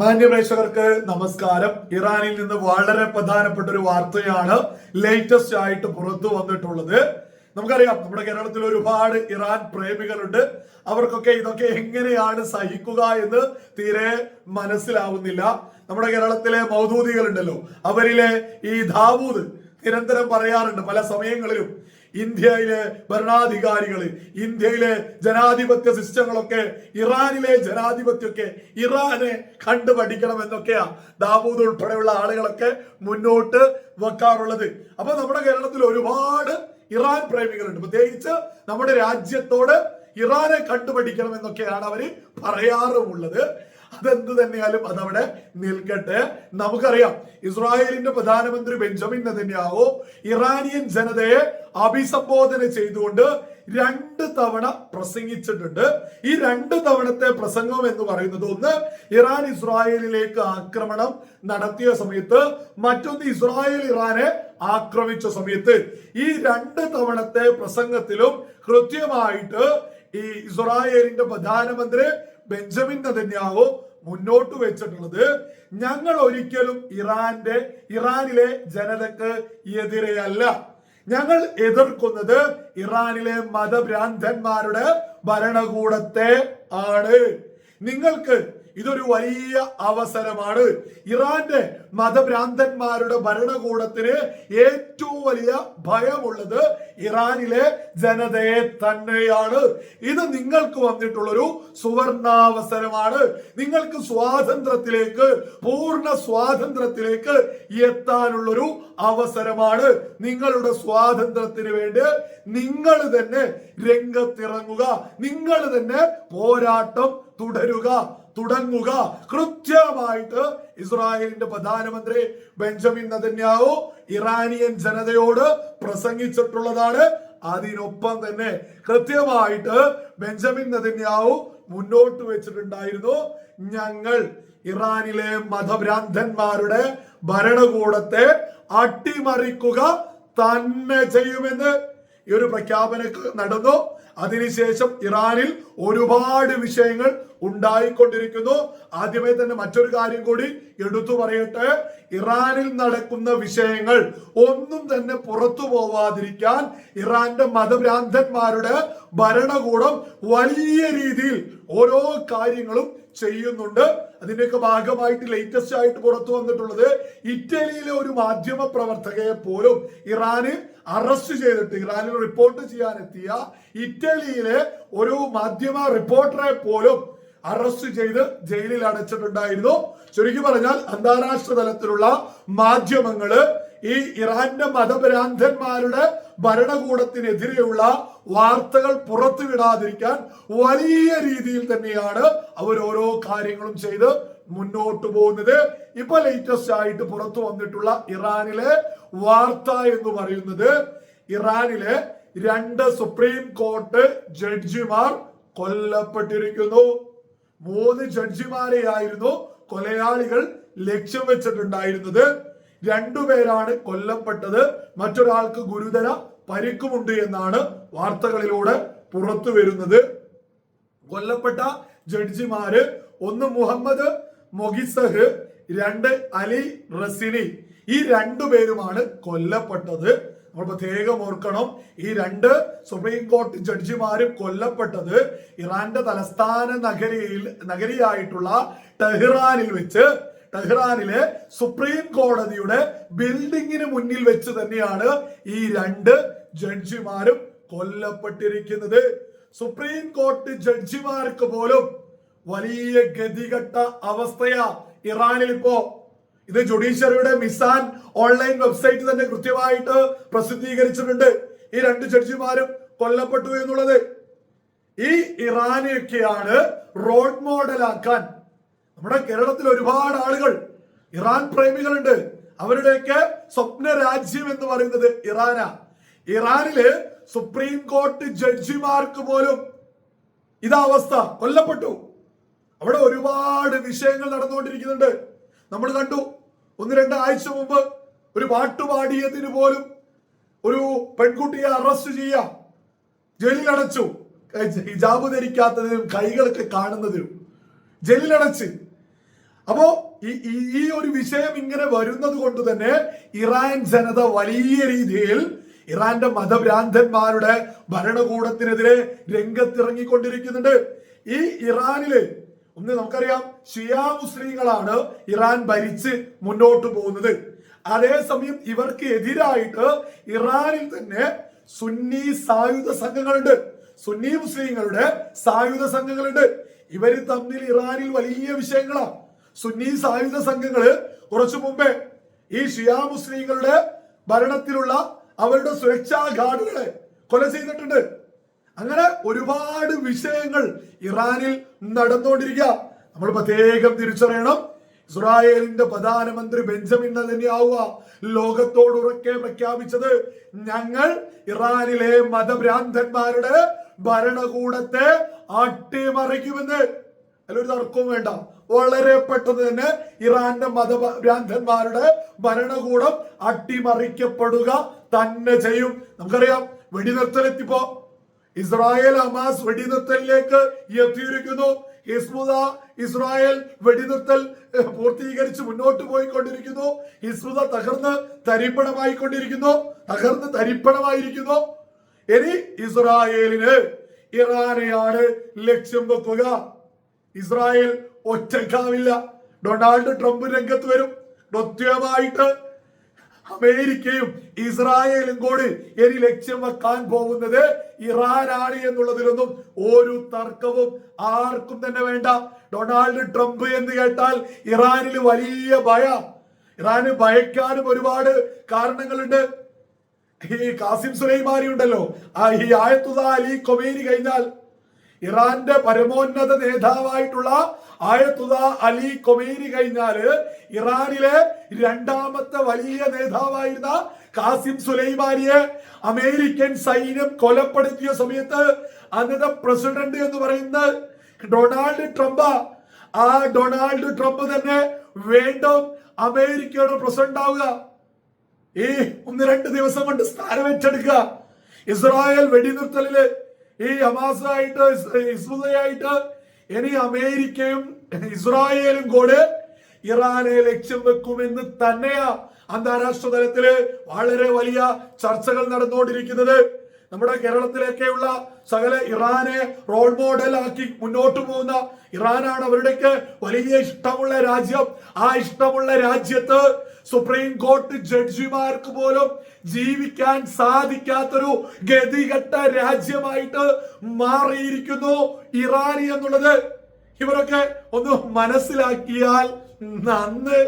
മാന്യ പ്രേക്ഷകർക്ക് നമസ്കാരം. ഇറാനിൽ നിന്ന് വളരെ പ്രധാനപ്പെട്ട ഒരു വാർത്തയാണ് ലേറ്റസ്റ്റ് ആയിട്ട് പുറത്തു വന്നിട്ടുള്ളത്. നമുക്കറിയാം നമ്മുടെ കേരളത്തിൽ ഒരുപാട് ഇറാൻ പ്രേമികളുണ്ട്. അവർക്കൊക്കെ ഇതൊക്കെ എങ്ങനെയാണ് സഹിക്കുക എന്ന് തീരെ മനസ്സിലാവുന്നില്ല. നമ്മുടെ കേരളത്തിലെ മൗദൂദികളുണ്ടല്ലോ. അവരിലെ ഈ ദാവൂദ് നിരന്തരം പറയാറുണ്ട് പല സമയങ്ങളിലും ഇന്ത്യയിലെ ഭരണാധികാരികൾ ഇന്ത്യയിലെ ജനാധിപത്യ സിസ്റ്റങ്ങളൊക്കെ ഇറാനിലെ ജനാധിപത്യമൊക്കെ ഇറാനെ കണ്ടു പഠിക്കണം എന്നൊക്കെയാ ദാവൂദ് ഉൾപ്പെടെയുള്ള ആളുകളൊക്കെ മുന്നോട്ട് വെക്കാറുള്ളത്. അപ്പൊ നമ്മുടെ കേരളത്തിൽ ഒരുപാട് ഇറാൻ പ്രേമികളുണ്ട്. പ്രത്യേകിച്ച് നമ്മുടെ രാജ്യത്തോട് ഇറാനെ കണ്ടുപഠിക്കണം എന്നൊക്കെയാണ് അവർ പറയാറുമുള്ളത്. അതെന്ത് തന്നെയാലും അതവിടെ നിൽക്കട്ടെ. നമുക്കറിയാം ഇസ്രായേലിന്റെ പ്രധാനമന്ത്രി ബെഞ്ചമിൻ നെതന്യാഹു ഇറാനിയൻ ജനതയെ അഭിസംബോധന ചെയ്തുകൊണ്ട് രണ്ട് തവണ പ്രസംഗിച്ചിട്ടുണ്ട്. ഈ രണ്ട് തവണത്തെ പ്രസംഗം എന്ന് പറയുന്നത് ഒന്ന് ഇറാൻ ഇസ്രായേലിലേക്ക് ആക്രമണം നടത്തിയ സമയത്ത് മറ്റൊന്ന് ഇസ്രായേൽ ഇറാനെ ആക്രമിച്ച സമയത്ത്. ഈ രണ്ട് തവണത്തെ പ്രസംഗത്തിലും കൃത്യമായിട്ട് ഈ ഇസ്രായേലിന്റെ പ്രധാനമന്ത്രി ബെഞ്ചമിൻ നെതന്യാഹു മുന്നോട്ട് വെച്ചിട്ടുള്ളത് ഞങ്ങൾ ഒരിക്കലും ഇറാന്റെ ഇറാനിലെ ജനതക്ക് എതിരെയല്ല. ഞങ്ങൾ എതിർക്കുന്നത് ഇറാനിലെ മതഭ്രാന്തന്മാരുടെ ഭരണകൂടത്തെ ആണ്. നിങ്ങൾക്ക് ഇതൊരു വലിയ അവസരമാണ്. ഇറാന്റെ മതഭ്രാന്തന്മാരുടെ ഭരണകൂടത്തിന് ഏറ്റവും വലിയ ഭയമുള്ളത് ഇറാനിലെ ജനതയെ തന്നെയാണ്. ഇത് നിങ്ങൾക്ക് വന്നിട്ടുള്ളൊരു സുവർണാവസരമാണ്. നിങ്ങൾക്ക് സ്വാതന്ത്ര്യത്തിലേക്ക് പൂർണ സ്വാതന്ത്ര്യത്തിലേക്ക് എത്താനുള്ളൊരു അവസരമാണ്. നിങ്ങളുടെ സ്വാതന്ത്ര്യത്തിന് വേണ്ടി നിങ്ങൾ തന്നെ രംഗത്തിറങ്ങുക. നിങ്ങൾ തന്നെ പോരാട്ടം തുടരുക. തുടങ്ങുക. കൃത്യമായിട്ട് ഇസ്രായേലിന്റെ പ്രധാനമന്ത്രി ബെഞ്ചമിൻ നദന്യാവു ഇറാനിയൻ ജനതയോട് പ്രസംഗിച്ചിട്ടുള്ളതാണ്. അതിനൊപ്പം തന്നെ കൃത്യമായിട്ട് ബെഞ്ചമിൻ നദന്യാവു മുന്നോട്ട് വെച്ചിട്ടുണ്ടായിരുന്നു. ഞങ്ങൾ ഇറാനിലെ മതഭ്രാന്തന്മാരുടെ ഭരണകൂടത്തെ അട്ടിമറിക്കുക തന്നെ ചെയ്യുമെന്ന് ഈ ഒരു പ്രഖ്യാപനം നടന്നു. അതിനുശേഷം ഇറാനിൽ ഒരുപാട് വിഷയങ്ങൾ ഉണ്ടായിക്കൊണ്ടിരിക്കുന്നു. ആദ്യമേ തന്നെ മറ്റൊരു കാര്യം കൂടി എടുത്തു പറയട്ടെ. ഇറാനിൽ നടക്കുന്ന വിഷയങ്ങൾ ഒന്നും തന്നെ പുറത്തു പോവാതിരിക്കാൻ ഇറാന്റെ മതഭ്രാന്തന്മാരുടെ ഭരണകൂടം വലിയ രീതിയിൽ ഓരോ കാര്യങ്ങളും ചെയ്യുന്നുണ്ട്. അതിന്റെയൊക്കെ ഭാഗമായിട്ട് ലേറ്റസ്റ്റ് ആയിട്ട് പുറത്തു വന്നിട്ടുള്ളത് ഇറ്റലിയിലെ ഒരു മാധ്യമ പ്രവർത്തകയെ പോലും ഇറാന് അറസ്റ്റ് ചെയ്തിട്ട് ഇറാനിൽ റിപ്പോർട്ട് ചെയ്യാനെത്തിയ ഇറ്റലിയിലെ ഒരു മാധ്യമ റിപ്പോർട്ടറെ പോലും അറസ്റ്റ് ചെയ്ത് ജയിലിൽ അടച്ചിട്ടുണ്ടായിരുന്നു. ചുരുക്കി പറഞ്ഞാൽ അന്താരാഷ്ട്ര തലത്തിലുള്ള മാധ്യമങ്ങൾ ഈ ഇറാന്റെ മതഭ്രാന്തന്മാരുടെ ഭരണകൂടത്തിനെതിരെയുള്ള വാർത്തകൾ പുറത്തുവിടാതിരിക്കാൻ വലിയ രീതിയിൽ തന്നെയാണ് അവർ ഓരോ കാര്യങ്ങളും ചെയ്ത് മുന്നോട്ട് പോകുന്നത്. ഇപ്പൊ ലേറ്റസ്റ്റ് ആയിട്ട് പുറത്തു വന്നിട്ടുള്ള ഇറാനിലെ വാർത്ത എന്ന് പറയുന്നത് ഇറാനിലെ രണ്ട് സുപ്രീം കോർട്ട് ജഡ്ജിമാർ കൊല്ലപ്പെട്ടിരിക്കുന്നു. മൂന്ന് ജഡ്ജിമാരെയായിരുന്നു കൊലയാളികൾ ലക്ഷ്യം വെച്ചിട്ടുണ്ടായിരുന്നത്. രണ്ടുപേരാണ് കൊല്ലപ്പെട്ടത്. മറ്റൊരാൾക്ക് ഗുരുതര പരിക്കുമുണ്ട് എന്നാണ് വാർത്തകളിലൂടെ പുറത്തു വരുന്നത്. കൊല്ലപ്പെട്ട ജഡ്ജിമാര് ഒന്ന് മുഹമ്മദ് മൊഗിസഹ് രണ്ട് അലി റസിനി. ഈ രണ്ടു രണ്ടുപേരുമാണ് കൊല്ലപ്പെട്ടത്. നമ്മൾ പ്രത്യേകം ഓർക്കണം ഈ രണ്ട് സുപ്രീം കോടതി ജഡ്ജിമാരും കൊല്ലപ്പെട്ടത് ഇറാന്റെ തലസ്ഥാന നഗരിയിൽ നഗരിയായിട്ടുള്ള ടെഹ്റാനിൽ വെച്ച് ടെഹ്റാനിലെ സുപ്രീം കോടതിയുടെ ബിൽഡിങ്ങിന് മുന്നിൽ വെച്ച് തന്നെയാണ് ഈ രണ്ട് ജഡ്ജിമാരും കൊല്ലപ്പെട്ടിരിക്കുന്നത്. സുപ്രീം കോർട്ട് ജഡ്ജിമാർക്ക് പോലും വലിയ ഗതികെട്ട അവസ്ഥയാ ഇറാനിൽ ഇപ്പോ ഇത് ജുഡീഷ്യറിയുടെ മിസാൻ ഓൺലൈൻ വെബ്സൈറ്റ് തന്നെ കൃത്യമായിട്ട് പ്രസിദ്ധീകരിച്ചിട്ടുണ്ട്. ഈ രണ്ട് ജഡ്ജിമാരും കൊല്ലപ്പെട്ടു എന്നുള്ളത്. ഈ ഇറാനെയൊക്കെയാണ് റോൾ മോഡലാക്കാൻ നമ്മുടെ കേരളത്തിൽ ഒരുപാട് ആളുകൾ ഇറാൻ പ്രേമികളുണ്ട്. അവരുടെയൊക്കെ സ്വപ്ന രാജ്യം എന്ന് പറയുന്നത് ഇറാനാ. ഇറാനിൽ സുപ്രീം കോർട്ട് ജഡ്ജിമാർക്ക് പോലും ഇതാ അവസ്ഥ. കൊല്ലപ്പെട്ടു. അവിടെ ഒരുപാട് വിഷയങ്ങൾ നടന്നുകൊണ്ടിരിക്കുന്നുണ്ട്. നമ്മൾ കണ്ടു ഒന്ന് രണ്ട് ആഴ്ച മുമ്പ് ഒരു പാട്ടുപാടിയതിന് പോലും ഒരു പെൺകുട്ടിയെ അറസ്റ്റ് ചെയ്യാം. ജയിലിലടച്ചു. ഹിജാബ് ധരിക്കാത്തതിനും കൈകളൊക്കെ കാണുന്നതിനും. ജയിലിലടച്ച്. അപ്പോ ഈ ഈ- ഒരു വിഷയം ഇങ്ങനെ വരുന്നത് കൊണ്ട് തന്നെ ഇറാൻ ജനത വലിയ രീതിയിൽ ഇറാന്റെ മതഭ്രാന്തന്മാരുടെ ഭരണകൂടത്തിനെതിരെ രംഗത്തിറങ്ങിക്കൊണ്ടിരിക്കുന്നുണ്ട്. ഈ ഇറാനിൽ ഒന്ന് നമുക്കറിയാം ഷിയാ മുസ്ലിങ്ങളാണ് ഇറാൻ ഭരിച്ച് മുന്നോട്ട് പോകുന്നത്. അതേസമയം ഇവർക്ക് എതിരായിട്ട് ഇറാനിൽ തന്നെ സുന്നി സായുധ സംഘങ്ങളുണ്ട്. സുന്നി മുസ്ലിങ്ങളുടെ സായുധ സംഘങ്ങളുണ്ട്. ഇവർ തമ്മിൽ ഇറാനിൽ വലിയ വിഷയങ്ങളാണ് സുന്നി സായുധ സംഘങ്ങൾ കുറച്ചു മുമ്പേ ഈ ഷിയാ മുസ്ലിങ്ങളുടെ ഭരണത്തിലുള്ള അവരുടെ സുരക്ഷാ ഗാർഡുകളെ കൊല ചെയ്തിട്ടുണ്ട്. അങ്ങനെ ഒരുപാട് വിഷയങ്ങൾ ഇറാനിൽ നടന്നുകൊണ്ടിരിക്കുക. നമ്മൾ പ്രത്യേകം തിരിച്ചറിയണം. ഇസ്രായേലിന്റെ പ്രധാനമന്ത്രി ബെഞ്ചമിൻ നതന്യാവുക ലോകത്തോട് ഉറക്കെ പ്രഖ്യാപിച്ചത് ഞങ്ങൾ ഇറാനിലെ മതഭ്രാന്തന്മാരുടെ ഭരണകൂടത്തെ അട്ടിമറിക്കുമെന്ന് അതിലൊരു തർക്കവും വേണ്ട. വളരെ പെട്ടെന്ന് തന്നെ ഇറാന്റെ മതഭ്രാന്തന്മാരുടെ ഭരണകൂടം അട്ടിമറിക്കപ്പെടുക തന്നെ ചെയ്യും. നമുക്കറിയാം വെടിനിർത്തലെത്തിപ്പോ. ഇസ്രായേൽ ഹമാസ് വെടിനിർത്തലിലേക്ക് എത്തിയിരിക്കുന്നു. ഹിസ്ബുദ ഇസ്രായേൽ വെടിനിർത്തൽ പൂർത്തീകരിച്ച് മുന്നോട്ട് പോയിക്കൊണ്ടിരിക്കുന്നു. ഹിസ്ബുദ തകർന്ന് തരിപ്പണമായിക്കൊണ്ടിരിക്കുന്നു. തകർന്ന് തരിപ്പണമായിരിക്കുന്നു. ഇനി ഇസ്രായേലിന് ഇറാനെയാണ് ലക്ഷ്യം വെക്കുക. ഇസ്രായേൽ ഒറ്റക്കാവില്ല ഡൊണാൾഡ് ട്രംപ് രംഗത്ത് വരും. കൃത്യമായിട്ട് അമേരിക്കയും ഇസ്രായേലും കൂടി ഇനി ലക്ഷ്യം വെക്കാൻ പോകുന്നത് ഇറാനാണ് എന്നുള്ളതിലൊന്നും ഒരു തർക്കവും ആർക്കും തന്നെ വേണ്ട. ഡൊണാൾഡ് ട്രംപ് എന്ന് കേട്ടാൽ ഇറാനിൽ വലിയ ഭയ. ഇറാന് ഭയക്കാനും ഒരുപാട് കാരണങ്ങളുണ്ട്. ഈ കാസിം സുലൈമാനി ഉണ്ടല്ലോ ഈ ആയത്തുദ അലി കൊമേനി കഴിഞ്ഞാൽ ഇറാന്റെ പരമോന്നത നേതാവായിട്ടുള്ള ആയത്തുദ അലി കൊമേരി കഴിഞ്ഞാൽ ഇറാനിലെ രണ്ടാമത്തെ വലിയ നേതാവായിരുന്ന കാസിം സുലൈമാനിയെ അമേരിക്കൻ സൈന്യം കൊലപ്പെടുത്തിയ സമയത്ത് അന്നത്തെ പ്രസിഡന്റ് എന്ന് പറയുന്ന ഡൊണാൾഡ് ട്രംപ് ആ ഡൊണാൾഡ് ട്രംപ് തന്നെ വീണ്ടും അമേരിക്കയുടെ പ്രസിഡന്റ് ആവുക. ഈ ഒന്ന് രണ്ട് ദിവസം കൊണ്ട് സ്ഥാനം ഏറ്റെടുക്കുക. ഇസ്രായേൽ വെടിനിർത്തലിൽ ഈ ഹമാസായിട്ട് ഇസ്രായിട്ട് ഇനി അമേരിക്കയും ഇസ്രായേലും കൂടെ ഇറാനെ ലക്ഷ്യം വെക്കുമെന്ന് തന്നെയാ അന്താരാഷ്ട്ര തലത്തിൽ വളരെ വലിയ ചർച്ചകൾ നടന്നുകൊണ്ടിരിക്കുന്നത്. നമ്മുടെ കേരളത്തിലേക്കുള്ള സകല ഇറാനെ റോൾ മോഡൽ ആക്കി മുന്നോട്ട് പോകുന്ന ഇറാനാണ് അവരുടെയൊക്കെ വലിയ ഇഷ്ടമുള്ള രാജ്യം. ആ ഇഷ്ടമുള്ള രാജ്യത്ത് സുപ്രീം കോർട്ട് ജഡ്ജിമാർക്ക് പോലും ജീവിക്കാൻ സാധിക്കാത്തൊരു ഗതികെട്ട രാജ്യമായിട്ട് മാറിയിരിക്കുന്നു ഇറാനി എന്നുള്ളത്. ഇവരൊക്കെ ഒന്ന് മനസ്സിലാക്കിയാൽ നന്ന്